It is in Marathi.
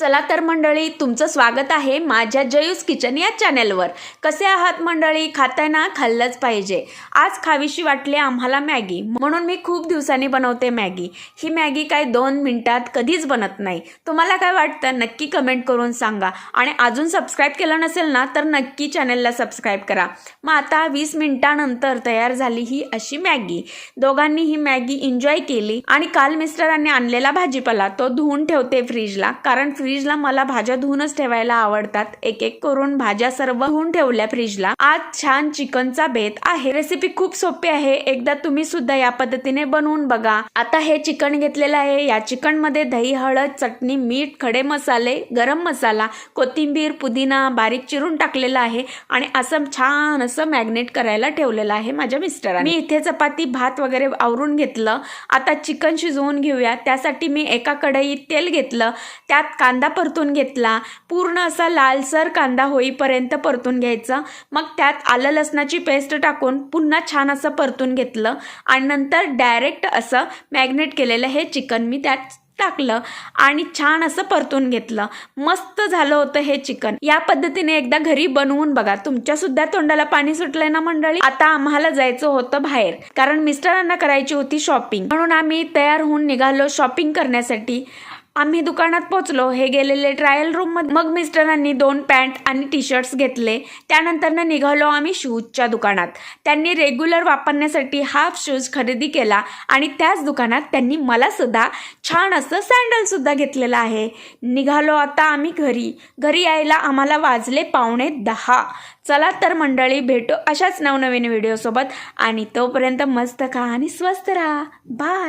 चला तर मंडळी तुमचं स्वागत आहे माझ्या जयूस किचन या चॅनेलवर. कसे आहात मंडळी? खाताना खाल्लंच पाहिजे. आज खावीशी वाटली आम्हाला मॅगी. म्हणून मी खूप दिवसांनी बनवते मॅगी. ही मॅगी काय दोन मिनिटात कधीच बनत नाही. तुम्हाला काय वाटतं? नक्की कमेंट करून सांगा. आणि अजून सबस्क्राईब केलं नसेल ना तर नक्की चॅनेलला सबस्क्राईब करा. मग आता वीस मिनिटानंतर तयार झाली ही अशी मॅगी. दोघांनी ही मॅगी एन्जॉय केली आणि काल मिस्टरांनी आणलेला भाजीपाला तो धुवून ठेवते फ्रीजला. कारण फ्रीज फ्रीजला मला भाज्या धुवूनच ठेवायला आवडतात. एक एक करून भाज्या सर्व धुवून ठेवल्या फ्रीजला आज छान चिकनचा बेत आहे. रेसिपी खूप सोपी आहे. एकदा तुम्ही सुद्धा या पद्धतीने बनवून बघा. आता हे चिकन घेतलेलं आहे. या चिकनमध्ये दही हळद चटणी मीठ खडे मसाले गरम मसाला कोथिंबीर पुदिना बारीक चिरून टाकलेला आहे आणि असं छान असं मॅग्नेट करायला ठेवलेलं आहे माझ्या मिस्टरांनी. मी इथे चपाती भात वगैरे आवरून घेतलं. आता चिकन शिजवून घेऊया. त्यासाठी मी एका कढईत तेल घेतलं. त्यात कांदा कांदा परतून घेतला. पूर्ण असा लालसर कांदा होईपर्यंत परतून घ्यायचं. मग त्यात आलं लसणाची पेस्ट टाकून पुन्हा छान असं परतून घेतलं. आणि नंतर डायरेक्ट असं मॅग्नेट केलेलं हे चिकन मी त्यात टाकलं. आणि छान असं परतून घेतलं. मस्त झालं होतं हे चिकन. या पद्धतीने एकदा घरी बनवून बघा. तुमच्या सुद्धा तोंडाला पाणी सुटलंय ना मंडळी? आता आम्हाला जायचं होतं बाहेर. कारण मिस्टरांना करायची होती शॉपिंग. म्हणून आम्ही तयार होऊन निघालो शॉपिंग करण्यासाठी. आम्ही दुकानात पोचलो हे गेलेले ट्रायल रूम मग मिस्टरांनी दोन पॅन्ट आणि टी शर्ट्स घेतले. त्यानंतर निघालो आम्ही शूजच्या दुकानात. त्यांनी रेग्युलर वापरण्यासाठी हाफ शूज खरेदी केला आणि त्याच दुकानात त्यांनी मला सुद्धा छान असं सँडलसुद्धा घेतलेलं आहे. निघालो आता आम्ही घरी. घरी यायला आम्हाला वाजले पावणे दहा. चला तर मंडळी भेटू अशाच नवनवीन व्हिडिओसोबत आणि तोपर्यंत मस्त खा आणि स्वस्त राहा. बाय